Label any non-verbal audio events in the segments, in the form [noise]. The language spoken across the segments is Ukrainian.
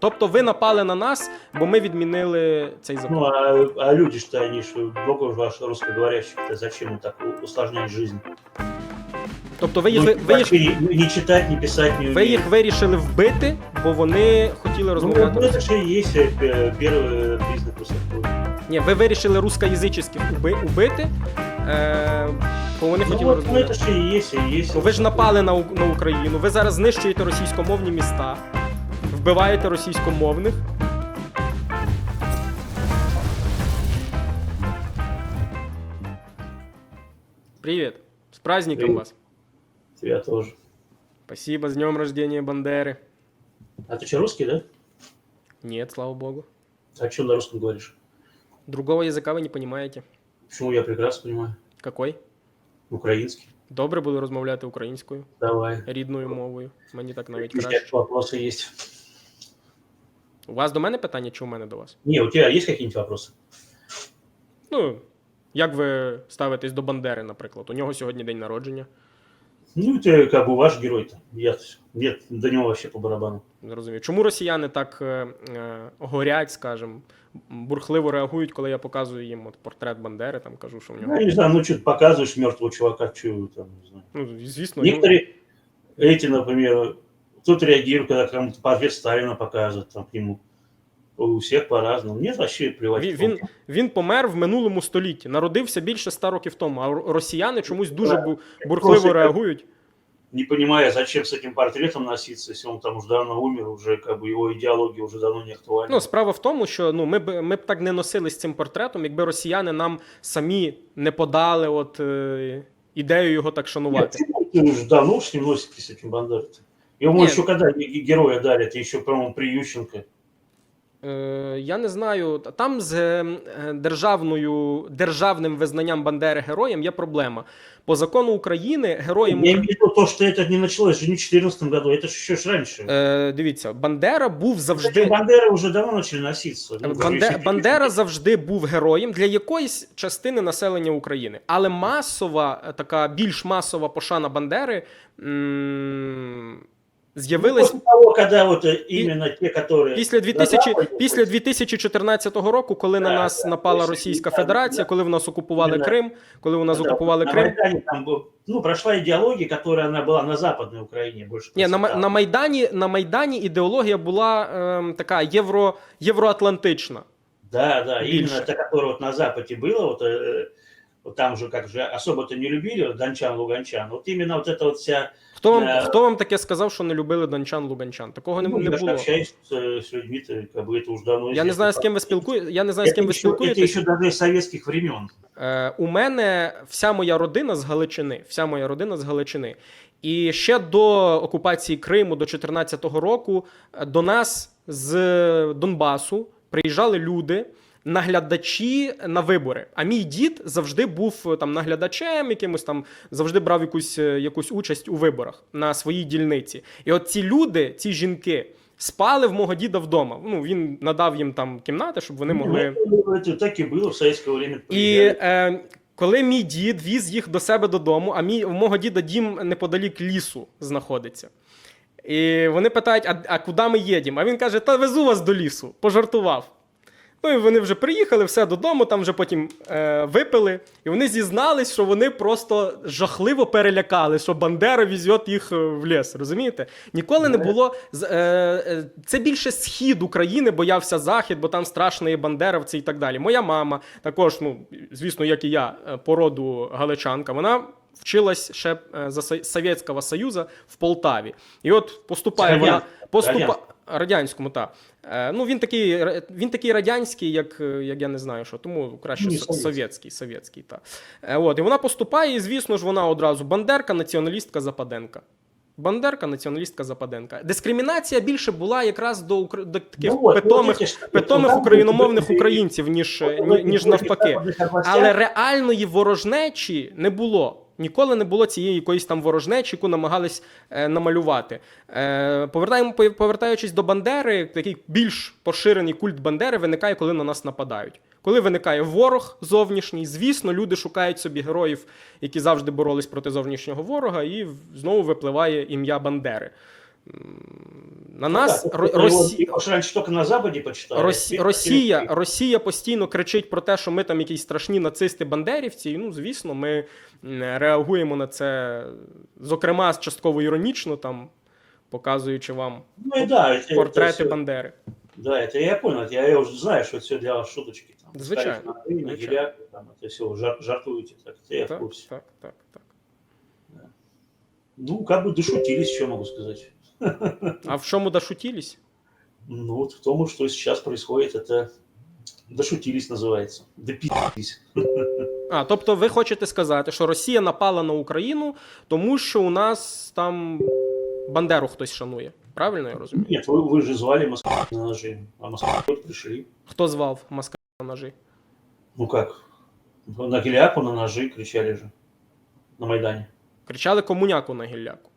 Тобто ви напали на нас, бо ми відмінили цей закон. Ну, а, а люди что они, что много ваш русскоговорящих-то, зачем им так у- усложнять жизнь? Тобто ви їх, Ну, ви, їх, вообще не, не читать, не писать, не ви умеют. їх вирішили вбити, бо вони хотіли Ну, розмовляти. вот это російською. же и есть э, первый признак русофобии. Ні, ви вирішили рускоязичних уби, убити, е, бо вони Ну, хотіли вот, ну, розмовляти. это же и есть, и есть. Ви ж напали на, У- на Україну, ви зараз знищуєте російськомовні міста, вбиваєте російськомовних. Привіт! З праздником Привіт. вас! Тебя тоже. Спасибо, с днем рождения Бандеры. А ты что, русский, да? Нет, слава богу. А что на русском говоришь? Другого язика ви не понимаєте. Почему я прекрасно понимаю? Какой? Украинский. Добре буду розмовляти українською, Давай. рідною мовою. Мені так навіть У тебя краще. вопросы есть? У вас до мене питання, чи у мене до вас? Не, у тебя есть какие-нибудь вопросы? Ну, як ви ставитесь до Бандери, наприклад? У нього сьогодні день народження. Ну, это как бы ваш герой-то. Я, нет, до него вообще по барабану. Не розумію. Чому росіяни так е, е, горять, скажімо, бурхливо реагують, коли я показую їм от портрет Бандери, там кажу, що в Ну, нього. я не знаю, ну что ты показываешь мертвого чувака, что там, не знаю. Ну, звісно, ну, Некоторые, эти, например, тут реагируют, когда кому-то портрет Сталина показывают, там, к нему. У всех по-разному. Нет, вообще плевать. Він, кто він, він помер в минулому столітті, народився більше ста років тому, а р- росіяни чомусь дуже Так. бу- бурхливо Просто- реагують. не понимая, зачем с этим портретом носиться, если он там уже давно умер, уже как бы его идеология уже давно не актуальна. Ну, справа в тому, що ну, ми б ми б так не носили з цим портретом, якби росіяни нам самі не подали от, е, ідею його так Нет, шанувати. ты уже давно уж не носите с этим бандером. Ему Нет. еще когда ге- героя дали, это еще, по-моему, при Ющенко. Е, я не знаю, та- там з е, державною, державним визнанням Бандери героєм є проблема. По закону України героєм Я Укра- имею в виду то, что это не началось же не в 2014 году, это же еще ж раньше. Е, дивіться, Бандера був завжди. Кстати, Бандеры уже давно начали носиться. Ну, Банде... если- Бандера завжди був героєм для якоїсь частини населення України, але масова, е, така більш масова пошана Бандери м- Ну, з'явилась после того, когда вот э, именно те, которые... після 2000... на Западі, після 2014 року, коли на Так, нас так, напала ось, Російська так, Федерація, так. коли в нас окупували Іменно. Крим, коли у нас когда окупували на Крим. Майдане там был, ну, прошла идеология, которая она была на Западной Украине больше. Ні, на, Ма- процветала. на Майдані на Майдані ідеологія була ем, така євро, євроатлантична. Да, да, Больше. именно это, которое вот на Западе было, вот, э, вот там же как же особо-то не любили дончан, луганчан. Вот именно вот это вот вся... Хто вам, Е. хто вам таке сказав, що не любили дончан, луганчан? Такого не, ну, не я ж було. общаюсь с, э, с людьми-то, как бы это уже давно Я не известно. знаю, з ким ви спілкуєтесь. Я не знаю, з Это ким ви еще, это спілкуєтесь. еще даже из советских времен. Е, у мене вся моя родина з Галичини. Вся моя родина з Галичини. І ще до окупації Криму, до 2014 року, е, до нас з Донбасу приїжджали люди. Наглядачі на вибори. А мій дід завжди був е, там наглядачем, якимось там завжди брав якусь, е, якусь участь у виборах на своїй дільниці. І от ці люди, ці жінки, спали в мого діда вдома. Ну він надав їм там кімнати, щоб вони могли. Ну, это, это так и было в советское время. І е, коли мій дід віз їх до себе додому, а мій у мого діда дім неподалік лісу знаходиться. І вони питають: а, а куди ми їдемо? А він каже: Та везу вас до лісу, пожартував. Ну і вони вже приїхали, все додому, там вже потім е, випили, і вони зізнались, що вони просто жахливо перелякали, що Бандера візьот їх е, в ліс. Розумієте? Ніколи не було. Е, е, це більше схід України, боявся захід, бо там страшно є бандеровці і так далі. Моя мама також, ну звісно, як і я, е, по роду галичанка, вона. Вчилась ще за Совєтського Союзу в Полтаві. І от поступає Це вона поступа. радянському, так. Е, ну він такий ра- він такий радянський, як, е, як я не знаю, що тому краще Ні, со- совєтський. совєтський, совєтський, так. Е, от, і вона поступає, і звісно ж, вона одразу бандерка, націоналістка Западенка. Бандерка, націоналістка Западенка. Дискримінація більше була якраз до, укр- до таких Ну, вот, питомих, вот эти ж- питомих там україномовних были- українців, ніж, вот ні- в ніж этих навпаки. западных областях Але реальної ворожнечі не було. Ніколи не було цієї якоїсь там ворожнечі, яку намагались е, намалювати. Е, повертаємо, повертаючись до Бандери, такий більш поширений культ Бандери виникає, коли на нас нападають. Коли виникає ворог зовнішній, звісно, люди шукають собі героїв, які завжди боролись проти зовнішнього ворога, і знову випливає ім'я Бандери. М, На нас Ну, да, Ро- это Росі- его- его ж раньше только на Западе почитали. Росі... Теперь Росія, теперь- Росія постійно кричить про те, що ми там якісь страшні нацисти бандерівці. І ну, звісно, ми м, реагуємо на це, зокрема, частково іронічно, там, показуючи вам Ну и да, это, портрети это всё- Бандери. Да, это я понял. это Я, я уже знаю, что это все для вас шуточки. Там, Звичайно, ставить на Украину, звичайно. геляк, там, это все жар, жартуете. Так, это я в Так, курсе. так, так, так. Ну, как бы дошутились, что могу сказать. А в чому дошутілись? Ну, вот в том, что сейчас происходит, это дошутились называется. Допились. А, тобто ви хочете сказати, що Росія напала на Україну, тому що у нас там Бандеру хтось шанує. Правильно я розумію? Нет, вы, вы же звали Москву на ножи, а Москву пришли. Хто звав Москва на ножі? Ну как? На геляку, на ножи кричали же. На Майдане. Кричали комуняку на гілляку.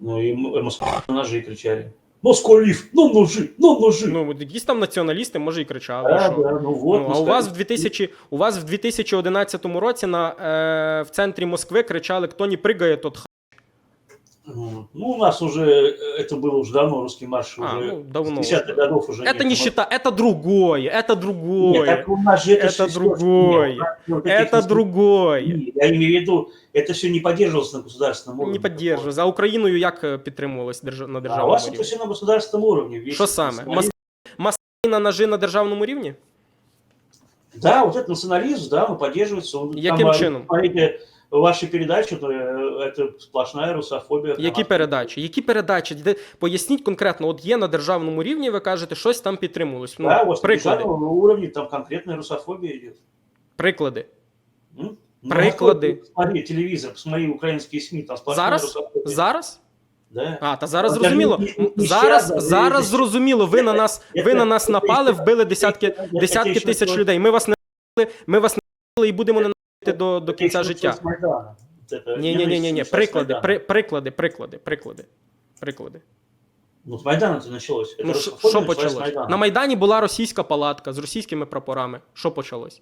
Ну і москалі Москву на ножи кричали. Москалів, ну ножи, ну ножи. Ну, якісь там націоналісти, може, і кричали. А, що. да, ну вот. ну, а у вас в 2000, у вас в 2011 році на, е, в центрі Москви кричали «Хто не пригає, тот х...» Ну, ну, у нас уже э, это было уже давно, русский марш А, уже ну, давно. с 50-х годов уже. Это нет. не счета, это другое, это Нет, другое, так у нас же это, Это ж другое. Нет, у нас вот этих это институтов другое. нет. Я имею в виду, это все не поддерживалось на государственном уровне. Не підтримується. А Україною як е, підтримувалось держ... на А у державному вас это рівні? все на государственном уровне. Весь Що саме? национализм. Мос... Москва на ножи на державному рівні? Да, вот этот национализм, да, он поддерживается. Он, Яким а, чином? Смотрите, ваши передачи, то, э, это сплошная русофобия. Які передачі? Які передачі? Де- Поясніть конкретно, от є на державному рівні, ви кажете, щось там підтримувалось. Ну, Да, у вас на приклади. федеральном там конкретная русофобия идет. Приклади. М? Ну, Приклади. Смотри телевизор, посмотри украинские СМИ, там сплошная Зараз? русофобия. Зараз? Да. А, та зараз От зрозуміло. не Зараз, зараз зрозуміло. Ви на нас, ви на нас напали, вбили десятки, десятки тисяч людей. Ми вас не ми вас не і будемо ненавидіти до, до Я кінця еще життя. с Майдана. Вот это Ні, ні, ні, ні, ні. ненависть Приклади, с при, Майдана. приклади, приклади, приклади. Приклади. Ну, с Майдана это началось. Это Ну, що русофобия що началась с почалось? Майдана. На Майдані була російська палатка з російськими прапорами. Що почалось?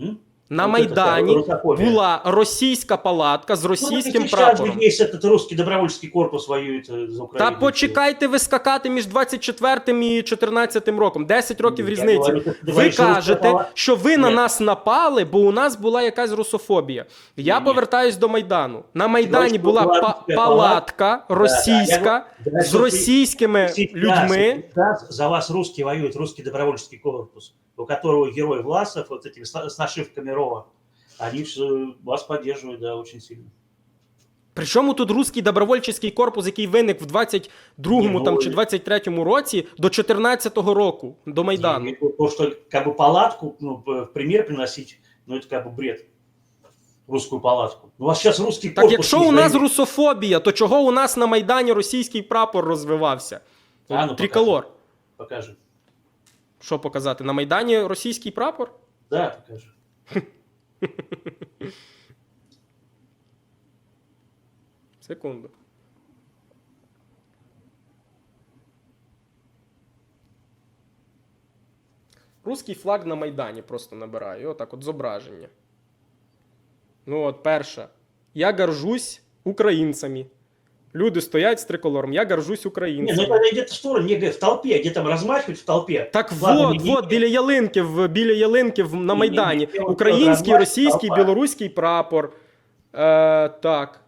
М? На Вот это Майдані русофобия. була російська палатка з Ну, російським так и сейчас же прапором. есть этот русский добровольческий корпус воюет э, за Украину. Та почекайте ви скакати між 24 і 14 роком. 10 років Я різниці. говорю, ты Ви говоришь, что кажете, русская що ви на Ні. нас напали, бо у нас була якась русофобія. Я Ні. повертаюсь до Майдану. На Майдані Говориш, була була па- русська палатка російська Да, з что ты- російськими Сейчас- людьми. сейчас за вас русский воюет, русский добровольческий корпус, у которого герой Власов, вот этими с с нашивками РОВА. Они ж, э, вас поддерживают, да, очень сильно. Причому тут руський добровольчий корпус, який виник в 22-му Ні, там, ну, чи 23-му році до 14-го року, до Майдану. И То, что как бы палатку, ну, п- в пример приносить, ну, это как бы бред. Русскую палатку. Ну, у вас сейчас русский Так корпус якщо не у нас воюет. русофобія, то чого у нас на Майдані російський прапор розвивався? А, ну, Триколор. Покажи. Що показати? На Майдані російський прапор? Да, покажи. [laughs] Секунду. Руський флаг на Майдані просто набираю. Отак от зображення. Ну, от перше. Я горжусь українцями. Люди стоять з триколором. Я горжусь Не, ну українцями. это где-то в сторону, не в толпе, где там размахивать в толпе. Так Ладно, вот, не- вот, біля ялинки, в- біля ялинки в- на Ні, ні, Майдані. ні, Український, російський, толпа. білоруський прапор. Е, так.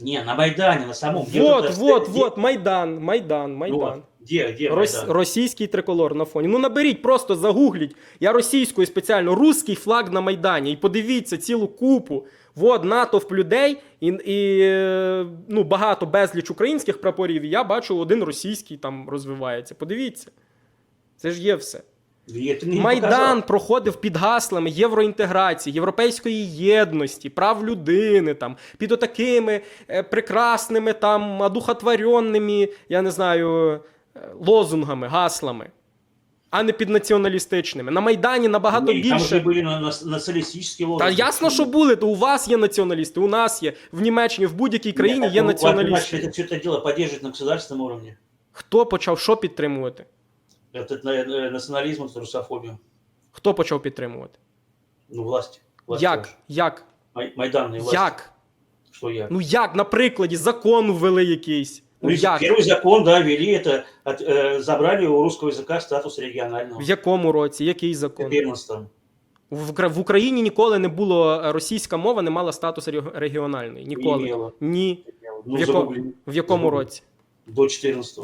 Не, на Майдане, на самом где Вот, вот, где- вот, Майдан, Майдан, Ну, Майдан. Где, где Рос, Майдан? російський триколор на фоні. Ну наберіть, просто загугліть. Я російською спеціально руський флаг на Майдані. І подивіться цілу купу. Вот натовп людей і, і е, ну, багато безліч українських прапорів. І я бачу один російський там розвивається. Подивіться. Це ж є все. Не Майдан проходив під гаслами євроінтеграції, європейської єдності, прав людини, там, під отакими е, прекрасними, там, одухотворенними, я не знаю, е, лозунгами, гаслами, а не під націоналістичними. На Майдані набагато Не, Там уже більше. были на- на- националистические Та лозунги. ясно, що були, то у вас є націоналісти, у нас є, в Німеччині, в будь-якій країні Нет, є ну, націоналісти. Это все это дело поддерживать на государственном уровне. Хто почав що підтримувати? Этот на- на- национализм, это русофобию. Хто почав підтримувати? Ну, власти. власти Як? ваши. Як? Май- Майданные власти. Як? Что я? Ну як, на прикладі, закон ввели якийсь. Ну, Як? Первый закон, да, ввели это, от- э, забрали у русского языка статус регионального. В якому році? Який закон? В 14 В, Кра- в Україні ніколи не було е, російська мова, не мала статусу рег- регіональний. Ніколи. имела. Ні. Ну, В, яко... загугли. в якому Загугли. році? До 14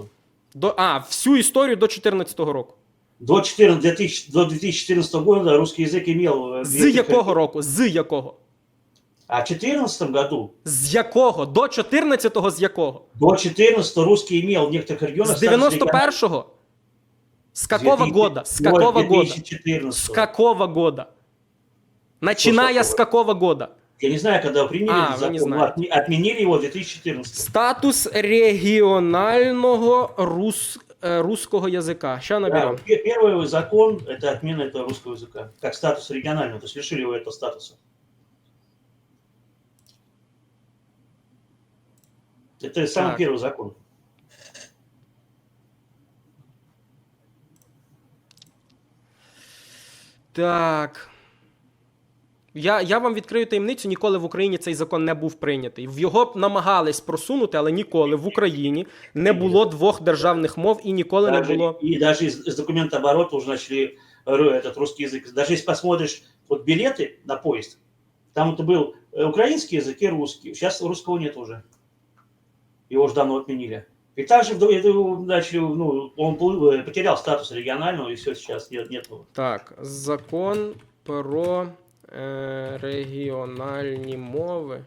До... А, всю історію до 14-го року. До, 14, 2000, до 2014 года русский язык имел... э, З две якого тихо- року? З якого? А в 14 году, З якого? До 14-го з якого? до 14 русский имел в некоторых регионах... З статус регионального. 91-го? С какого 2000 года? С до какого года? 2014. С какого года? Начиная с какого года? Я не знаю, когда приняли А, этот вы не закон, но знаете. отме- отменили его в 2014. Статус регіонального рус... е, русского язика. Ща Да, наберем. пе- первый закон – это отмена этого русского языка, как статус регионального, то есть лишили его этого статуса. Это самый Так. первый закон. Так. Я, я вам відкрию таємницю, ніколи в Україні цей закон не був прийнятий. В його намагались просунути, але ніколи в Україні не було двох державних мов і ніколи не Даже- було. и даже из, из документа оборота уже начали р- этот русский язык. Даже если посмотришь вот билеты на поезд, там это был э, украинский язык и русский. Сейчас русского нет уже. Его уже давно отменили. И также вдруг это его начали, ну, он был, э, потерял статус регионального, и все, сейчас нет, нет его. Так, закон про е, регіональні мови.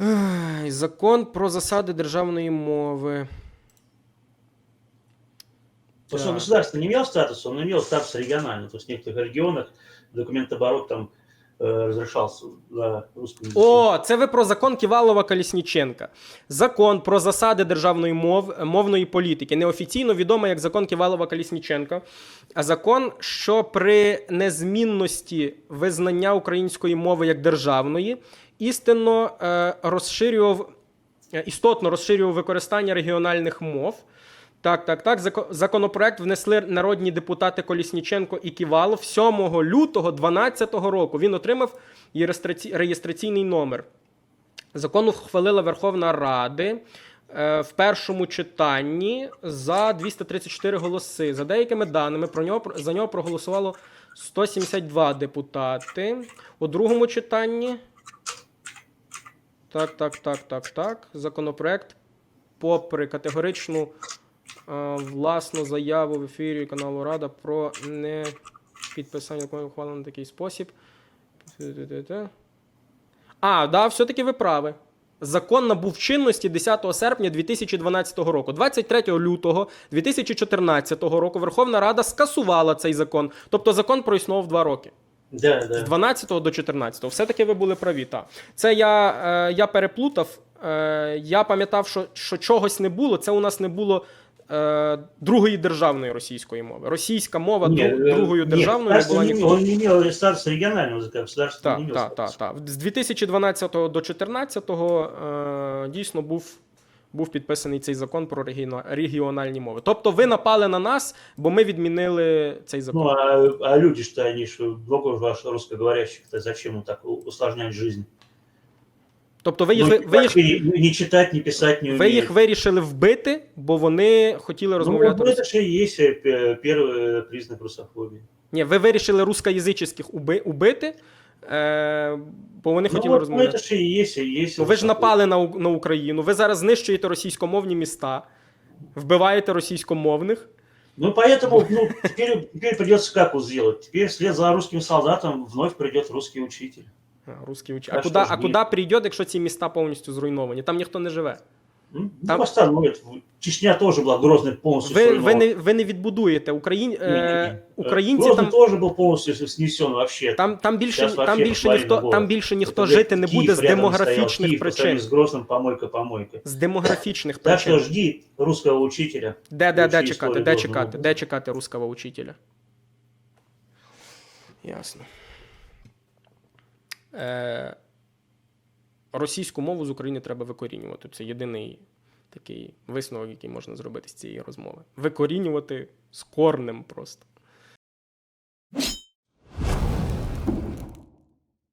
Ай, Закон про засади державної мови. Потому что Так. государство не имело статуса, он имел статус региональный. То есть в некоторых регионах документооборот там э, разрешался на русском языке. О, це ви про закон Ківалова Колісніченка. Закон про засади державної мов, мовної політики, неофіційно відомий як закон Ківалова Колісніченка. А закон, що при незмінності визнання української мови як державної, істинно е, розширював, е, істотно розширював використання регіональних мов. Так, так, так. Законопроект внесли народні депутати Колісніченко і Ківалов 7 лютого 2012 року. Він отримав реєстраційний номер. Закон ухвалила Верховна Ради е, в першому читанні за 234 голоси. За деякими даними, про нього, за нього проголосувало 172 депутати. У другому читанні. Так, так, так, так, так. Законопроект, попри категоричну власну заяву в ефірі каналу Рада про не підписання ухвалено в такий спосіб. А, да, все-таки ви праві. Закон набув чинності 10 серпня 2012 року. 23 лютого 2014 року Верховна Рада скасувала цей закон. Тобто закон проіснував два роки. Да, З 12 до 14. Все-таки ви були праві. Так. Це я, е, я переплутав. Е, я пам'ятав, що, що чогось не було. Це у нас не було е, другої державної російської мови. Російська мова дру- э, другою державною не була ніколи. не имел статус регионального языка, государство не Так, так, так, так. З 2012 до 2014 е, дійсно був, був підписаний цей закон про регіона- регіональні мови. Тобто ви напали на нас, бо ми відмінили цей закон. Ну, а, а люди что они, что много ваш русскоговорящих-то, зачем так усложнять жизнь? Тобто ви їх, Ну, ви, ви їх, не, не читать, не писать не ви умеют. їх вирішили вбити, бо вони хотіли Ну, розмовляти. ну, рос- это же и есть э, п- первый признак русофобии. Ні, ви вирішили рускоязичних уби, убити, е, бо вони Ну, хотіли вот, ну, розмовляти. это же и есть, и есть. Ну, ви ж русофобия. напали на, У- на Україну, ви зараз знищуєте російськомовні міста, вбиваєте російськомовних. Ну, поэтому ну, теперь, теперь придется как вот сделать? Теперь вслед за русским солдатом вновь придет русский учитель. А, русські уч... А а, що куди, ж а ні? куди прийде, якщо ці міста повністю зруйновані? Там ніхто не живе. Ну, Там- восстановят. Чечня тоже была Грозный полностью Ви, ви, сформирован. не, ви не відбудуєте. Україн... Не, не, не. Е, українці Грозный там, тоже был полностью снесен вообще. там, там більше, Щас там вообще більше посмотри ніхто, на город. там більше ніхто Это, жити блядь, не Киев буде з рядом демографічних стоял, Киев по причин. сравнению с Грозным помойка-помойка. З демографічних Так что причин. жди русского учителя. Де, де, де Вивчи чекати, історію де Грозного. чекати, де чекати русского учителя? Ясно. Е, російську мову з України треба викорінювати. Це єдиний такий висновок, який можна зробити з цієї розмови. Викорінювати з корнем просто.